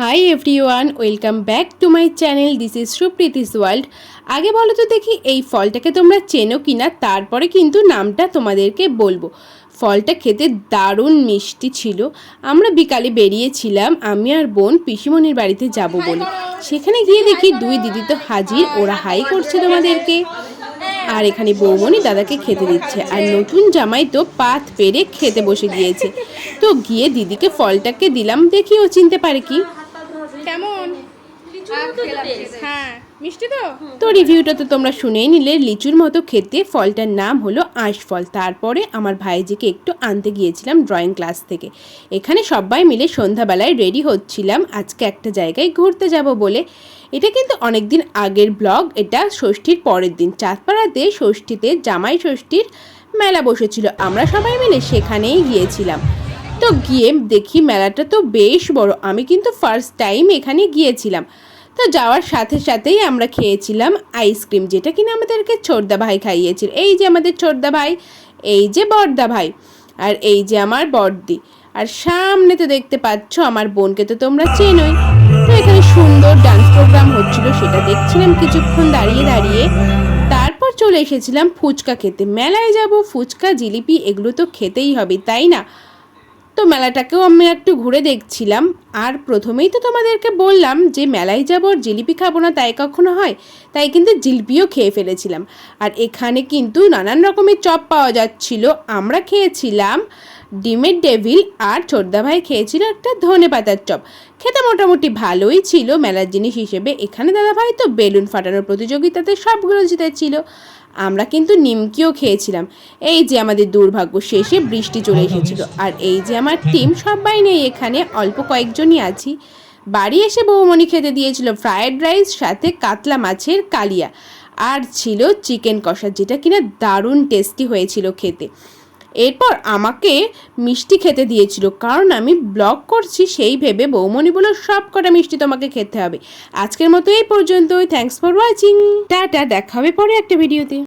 Hi everyone welcome back to my channel this is Supriti's world আগে বলো তো দেখি, এই ফলটাকে তোমরা চেনো কিনা? তারপরে কিন্তু নামটা তোমাদেরকে বলব। ফলটা খেতে দারুণ মিষ্টি ছিল। আমরা বিকালে বেরিয়েছিলাম, আমি আর বোন পিসিমণির বাড়িতে যাব বলে। সেখানে গিয়ে দেখি দুই দিদি তো হাজির, ওরা হাই করছে তোমাদেরকে। আর এখানে বৌমনি দাদাকে খেতে দিচ্ছে, আর নতুন জামাই তো পাত পেরে খেতে বসে গিয়েছে তো গিয়ে দিদিকে ফলটাকে দিলাম, দেখি ও চিনতে পারে কি। কেমন? হ্যাঁ মিষ্টি তো? তো রিভিউটা তো তোমরা শুনেই নিলে লিচুর মতো খেতে ফলটার নাম হলো আঁশফল। তারপরে আমার ভাইজিকে একটু আনতে গিয়েছিলাম ড্রয়িং ক্লাস থেকে। এখানে সবাই মিলে সন্ধ্যাবেলায় রেডি হচ্ছিলাম আজকে একটা জায়গায় ঘুরতে যাব বলে। এটা কিন্তু অনেক দিন আগের ব্লগ এটা ষষ্ঠীর পরের দিন। চাঁদপাড়াতে ষষ্ঠীতে জামাই ষষ্ঠীর মেলা বসেছিল আমরা সবাই মিলে সেখানেই গিয়েছিলাম। তো গিয়ে দেখি মেলাটা তো বেশ বড়। আমি কিন্তু ফার্স্ট টাইম এখানে গিয়েছিলাম। তো যাওয়ার সাথে সাথেই আমরা খেয়েছিলাম আইসক্রিম যেটা কিনা আমাদেরকে ছোটদা ভাই খাইয়েছিল। এই যে আমাদের ছোটদা ভাই, এই যে বড়দা ভাই, আর এই যে আমার বড়দি। আর সামনে তো দেখতে পাচ্ছ আমার বোনকে তো তোমরা চেনোই। তো এখানে সুন্দর ডান্স প্রোগ্রাম হচ্ছিল, সেটা দেখছিলাম কিছুক্ষণ দাঁড়িয়ে দাঁড়িয়ে। তারপর চলে এসেছিলাম ফুচকা খেতে। মেলায় যাব, ফুচকা, জিলিপি, এগুলো তো খেতেই হবে, তাই না? তো মেলাটাকেও আমি একটু ঘুরে দেখছিলাম। আর প্রথমেই তো তোমাদেরকে বললাম যে মেলায় যাব, আর জিলিপি খাব না, তাই কখনো হয়? তাই কিন্তু জিলিপিও খেয়ে ফেলেছিলাম। আর এখানে কিন্তু নানান রকমের চপ পাওয়া যাচ্ছিল। আমরা খেয়েছিলাম ডিমের ডেভিল আর ছোটদা ভাই খেয়েছিল একটা ধনে পাতার চপ। খেতে মোটামুটি ভালোই ছিল, মেলার জিনিস হিসেবে। এখানে দাদা ভাই তো বেলুন ফাটানোর প্রতিযোগিতাতে সবগুলো জিতেছিল আমরা কিন্তু নিমকিও খেয়েছিলাম। এই যে আমাদের দুর্ভাগ্য শেষে বৃষ্টি চলে এসেছিল। আর এই যে আমার টিম, সবাই নেই এখানে, অল্প কয়েকজনই আছি। বাড়ি এসে বৌমণি খেতে দিয়েছিল ফ্রায়েড রাইস, সাথে কাতলা মাছের কালিয়া। আর ছিল চিকেন কষা, যেটা কিনা দারুণ টেস্টি হয়েছিল খেতে। এরপর আমাকে মিষ্টি খেতে দিয়েছিল। কারণ আমি ব্লগ করছি, সেই ভেবে বৌমণি বলে সব কটা মিষ্টি তোমাকে খেতে হবে। আজকের মতো এই পর্যন্তই। থ্যাংকস ফর ওয়াচিং টাটা, দেখা হবে পরে একটা ভিডিওতে।